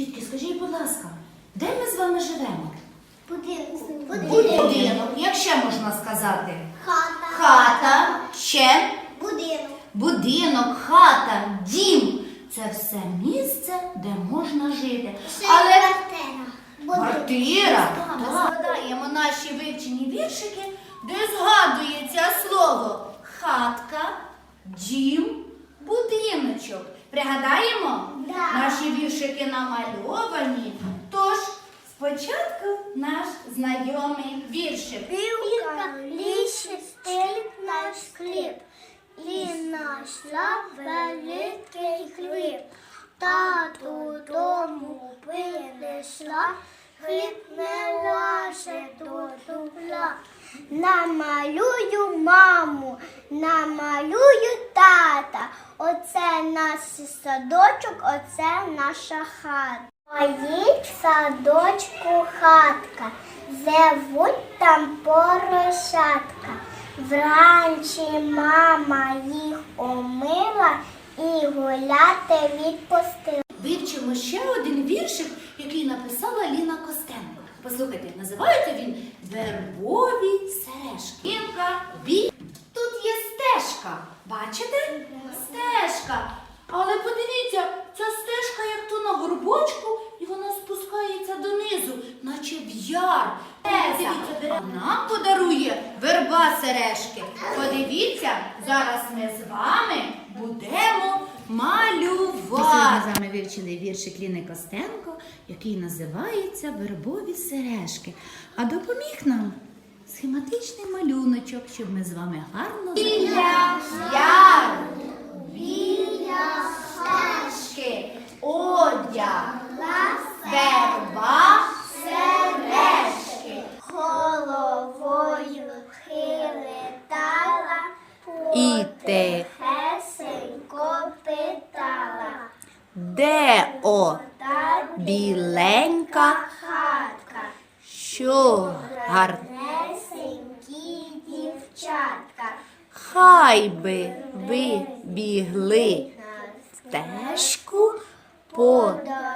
Дітки, скажіть, будь ласка, де ми з вами живемо? Будинку. Будинок, як ще можна сказати? Хата. Хата, ще Будинок. будинок, хата, дім. Це все місце, де можна жити. Ще Але квартира. Квартира. Так. Згадаємо наші вивчені віршики, де згадується слово хатка, дім, будиночок. Пригадаємо? Да. Наші віршики намальовані. Тож спочатку наш знайомий віршик. Білка ліше стелить наш хліб, і знайшла великий хліб. Тату дому принесла, хліб не лаше до дубла. Намалюю маму, намалюю тата. Оце наш садочок, оце наша хата. В садочку хатка, зевуть там порошатка. Вранці мама їх омила і гуляти відпустила. Вивчимо ще один віршик, який написала Ліна Костенко. Послухайте, називається він Вербові сережки. Тут є стежка. Бачите? Стежка. Але подивіться, ця стежка як то на горбочку, і вона спускається донизу, наче в яр. А нам подарує верба сережки. Подивіться, зараз ми з вами будемо малювати. Сьогодні з вами вивчили віршик Ліни Костенко, який називається Вербові сережки. А допоміг нам схематичний малюночок, щоб ми з вами гарно Біля де о? Біленька, хатка, що? Гарнесенькі дівчатка. хай би ви бігли стежку по Дорожці